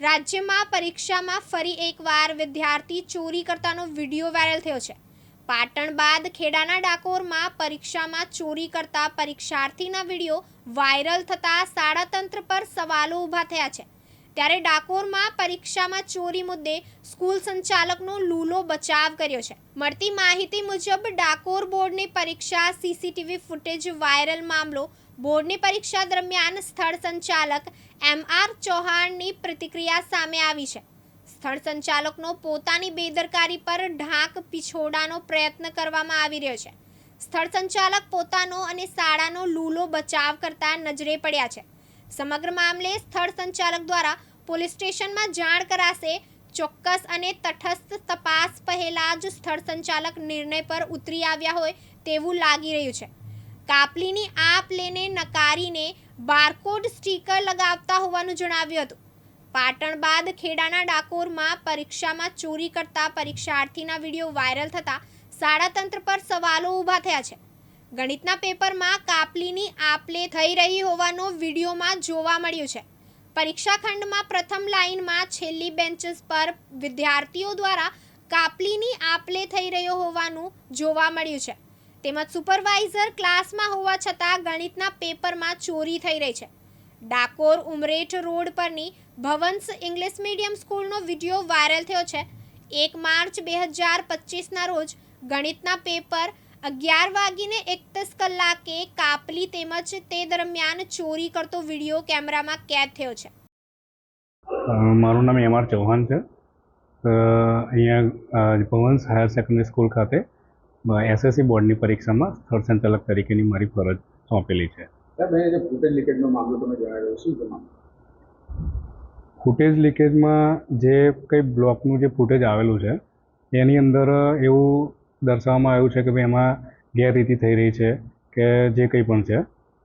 રાજ્યમાં પરીક્ષામાં ફરી એકવાર વિદ્યાર્થી ચોરી કરતાનો વીડિયો વાયરલ થયો છે. પાટણ બાદ ખેડાના ડાકોરમાં પરીક્ષામાં ચોરી કરતા પરીક્ષાર્થીના વીડિયો વાયરલ થતાં શાળાતંત્ર પર સવાલો ઊભા થયા છે. ત્યારે ડાકોરમાં પરીક્ષામાં ચોરી મુદ્દે સ્કૂલ સંચાલકનો લૂલો બચાવ કર્યો છે. મળતી માહિતી મુજબ ડાકોર બોર્ડની પરીક્ષા સીસીટીવી ફૂટેજ વાયરલ મામલો બોર્ડની પરીક્ષા દરમિયાન સ્થળ સંચાલક એમ આર ચૌહાણની પ્રતિક્રિયા સામે આવી છે. સ્થળ સંચાલકનો પોતાની બેદરકારી પર ઢાંક પીછોડાનો પ્રયત્ન કરવામાં આવી રહ્યો છે. સ્થળ સંચાલક પોતાનો અને શાળાનો લૂલો બચાવ કરતા નજરે પડ્યા છે. સમગ્ર મામલે સ્થળ સંચાલક દ્વારા પોલીસ સ્ટેશનમાં જાણ કરાશે, ચોક્કસ અને તટસ્થ તપાસ પહેલા જ સ્થળ સંચાલક નિર્ણય પર ઉતરી આવ્યા હોય તેવું લાગી રહ્યું છે. કાપલીની આપ લેને નકારીને બારકોડ સ્ટીકર લગાવતા હોવાનું જણાવ્યું હતું. પાટણ બાદ ખેડાના ડાકોરમાં પરીક્ષામાં ચોરી કરતા પરીક્ષાર્થીના વીડિયો વાયરલ થતા શાળાતંત્ર પર સવાલો ઊભા થયા છે. ગણિતના પેપરમાં કાપલીની આપલે થઈ રહી હોવાનો વિડીયોમાં જોવા મળ્યું છે. પરીક્ષા ખંડમાં પ્રથમ લાઇનમાં છેલ્લી બેન્ચીસ પર વિદ્યાર્થીઓ દ્વારા કાપલીની આપલે થઈ રહ્યો હોવાનું જોવા મળ્યું છે. તેમજ સુપરવાઇઝર ક્લાસમાં હોવા છતાં ગણિતના પેપરમાં ચોરી થઈ રહી છે. ડાકોર ઉમરેઠ રોડ પરની ભવન્સ ઇંગ્લિશ મીડિયમ સ્કૂલનો વીડિયો વાયરલ થયો છે. એક માર્ચ બે હજાર પચીસના રોજ ગણિતના પેપર અગિયાર વાગીને એકત્રીસ કલાકે કાપલી તેમજ તે દરમિયાન ચોરી કરતો વીડિયો કેમેરામાં કેદ થયો છે. મારું નામ એમ આર ચૌહાણ છે. અહીંયા ભવન્સ હાયર સેકન્ડરી સ્કૂલ ખાતે એસએસસી બોર્ડની પરીક્ષામાં સ્થળ સંચાલક તરીકેની મારી ફરજ સોંપેલી છે. ફૂટેજ લીકેજનો મામલો તમે જણાવ્યો શું ફૂટેજ લીકેજમાં જે કંઈ બ્લોકનું જે ફૂટેજ આવેલું છે એની અંદર એવું દર્શાવવામાં આવ્યું છે કે ભાઈ એમાં ગેરરીતિ થઈ રહી છે કે જે કંઈ પણ છે.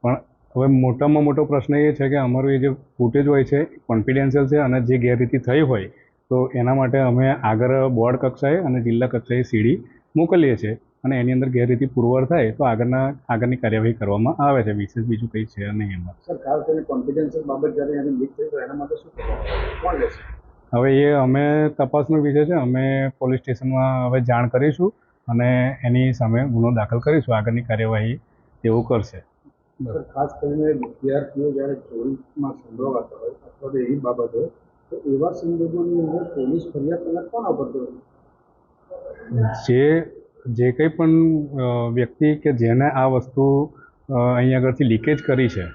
પણ હવે મોટામાં મોટો પ્રશ્ન એ છે કે અમારું એ જે ફૂટેજ હોય છે કોન્ફિડેન્શિયલ છે અને જે ગેરરીતિ થઈ હોય તો એના માટે અમે આગળ બોર્ડ કક્ષાએ અને જિલ્લા કક્ષાએ સીડી મોકલીએ છીએ અને એની અંદર ગેરરીતિ પુરવાર થાય તો આગળના આગળની કાર્યવાહી કરવામાં આવે છે. વિશેષ બીજું કંઈ છે નહીં એમાં. સર ખાસ કરીને કોન્ફિડન્શિયલ બાબત જ્યારે એની લીક થઈ તો એના માટે શું કોણ લેશે? હવે એ અમે તપાસનો વિષય છે. અમે પોલીસ સ્ટેશનમાં હવે જાણ કરીશું અને એની સામે ગુનો દાખલ કરીશું. આગળની કાર્યવાહી તેઓ કરશે. ખાસ કરીને વિદ્યાર્થીઓ જ્યારે ચોરીમાં સંડોવાતા હોય અથવા તો એવી બાબત હોય તો એવા સંજોગોની અંદર પોલીસ ફરિયાદ કરનાર કોણ હોય? જે જે કંઈ પણ વ્યક્તિ કે જેને આ વસ્તુ અહીં આગળથી લીકેજ કરી છે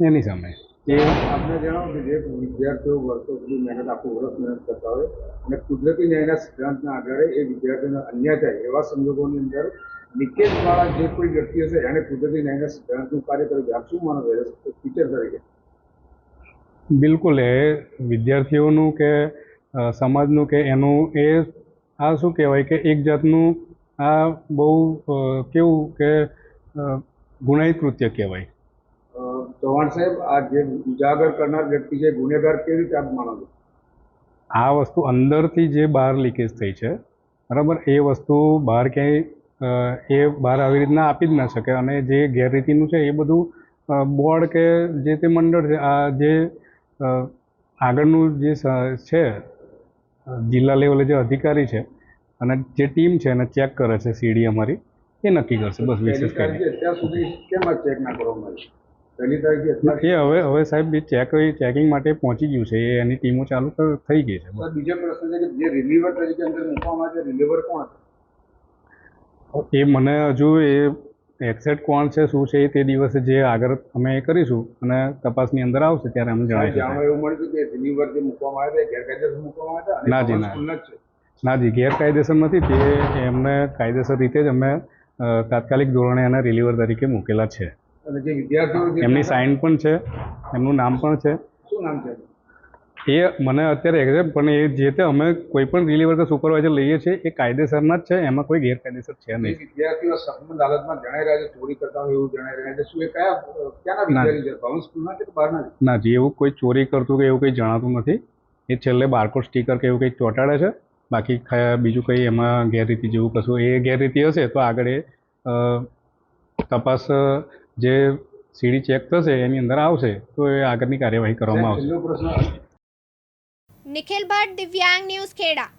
એની સામે. એ આપણે જણાવો કે જે વિદ્યાર્થીઓ વર્ષો સુધી મહેનત આખું વર્ષ મહેનત કરતા હોય અને કુદરતી ન્યાયના સિદ્ધાંતના આધારે એ વિદ્યાર્થીઓને અન્યાય થાય એવા સંજોગોની અંદર લીકેજવાળા જે કોઈ વ્યક્તિ હશે એને કુદરતી ન્યાયના સિદ્ધાંતનું કાર્ય કર્યું આપ શું માનો છો? ટીચર તરીકે? બિલકુલ. એ વિદ્યાર્થીઓનું કે સમાજનું કે એનું એ આ શું કહેવાય કે એક જાતનું આ બહુ કેવું કે ગુનાહિત કૃત્ય કહેવાય. ચૌહાણ સાહેબ આ જે ઉજાગર કરનાર વ્યક્તિ છે ગુનેગાર કેવી રીતે આપ માનો છો? આ વસ્તુ અંદરથી જે બહાર લીકેજ થઈ છે બરાબર એ વસ્તુ બહાર ક્યાંય એ બહાર આવી રીતના આપી જ ના શકે. અને જે ગેરરીતિનું છે એ બધું બોર્ડ કે જે તે મંડળ છે આ જે આગળનું જે છે જિલ્લા લેવલે જે અધિકારી છે અને જે ટીમ છે એને ચેક કરે છે સીડી અમારી એ નક્કી કરશે બસ વિશેષ કંઈ સુધી કેમ આ ચેક ના કરવામાં આવ્યું પહેલી તારીખે અત્યાર નહીં એ હવે હવે સાહેબ એ ચેક ચેકિંગ માટે પહોંચી ગયું છે એ એની ટીમો ચાલુ થઈ ગઈ છે બીજો પ્રશ્ન છે કે જે રિલીવર તરીકે અંદર મૂકવામાં આવે રિલીવર કોણ એ મને હજુ એ એક્ઝેક્ટ કોણ છે શું છે એ તે દિવસે જે આગળ અમે એ કરીશું અને તપાસની અંદર આવશે ત્યારે અમે જણાવીશું. એવું મળ્યું હતું કે ડિલિવર જે મૂકવામાં આવે છે ગેરકાયદેસર મૂકવામાં આવે છે ના જી, ના. જ. ગેરકાયદેસર નથી. તે એમને કાયદેસર રીતે જ અમે તાત્કાલિક ધોરણે એને રિલીવર તરીકે મૂકેલા છે. અને જે વિદ્યાર્થીઓ એમની સાઇન પણ છે એમનું નામ પણ છે. શું નામ છે? એ મને અત્યારે એક્ઝેક્ટ પણ એ જે તે અમે કોઈ પણ રિલીવર કે સુપરવાઇઝર લઈએ છીએ એ કાયદેસરના જ છે એમાં કોઈ ગેરકાયદેસર છે નહીં. વિદ્યાર્થીઓ સંબંધ હાલતમાં જણાઈ રહ્યા છે ચોરી કરતા હોય એવું જણાઈ રહ્યા છે. શું એ કયા ક્યાંના વિદ્યાર્થી છે? ભવન સ્કૂલના છે કે બહારના ના જી એવું કોઈ ચોરી કરતું કે એવું કંઈ જણાતું નથી. એ છેલ્લે બારકોડ સ્ટીકર કે એવું કંઈક ચોંટાડે છે. બાકી બીજું કંઈ એમાં ગેરરીતિ જેવું કશું એ ગેરરીતિ હશે તો આગળ એ તપાસ જે સીડી ચેક થશે એની અંદર આવશે તો એ આગળની કાર્યવાહી કરવામાં આવશે. નિખિલ ભટ્ટ દિવ્યાંગ ન્યૂઝ ખેડા.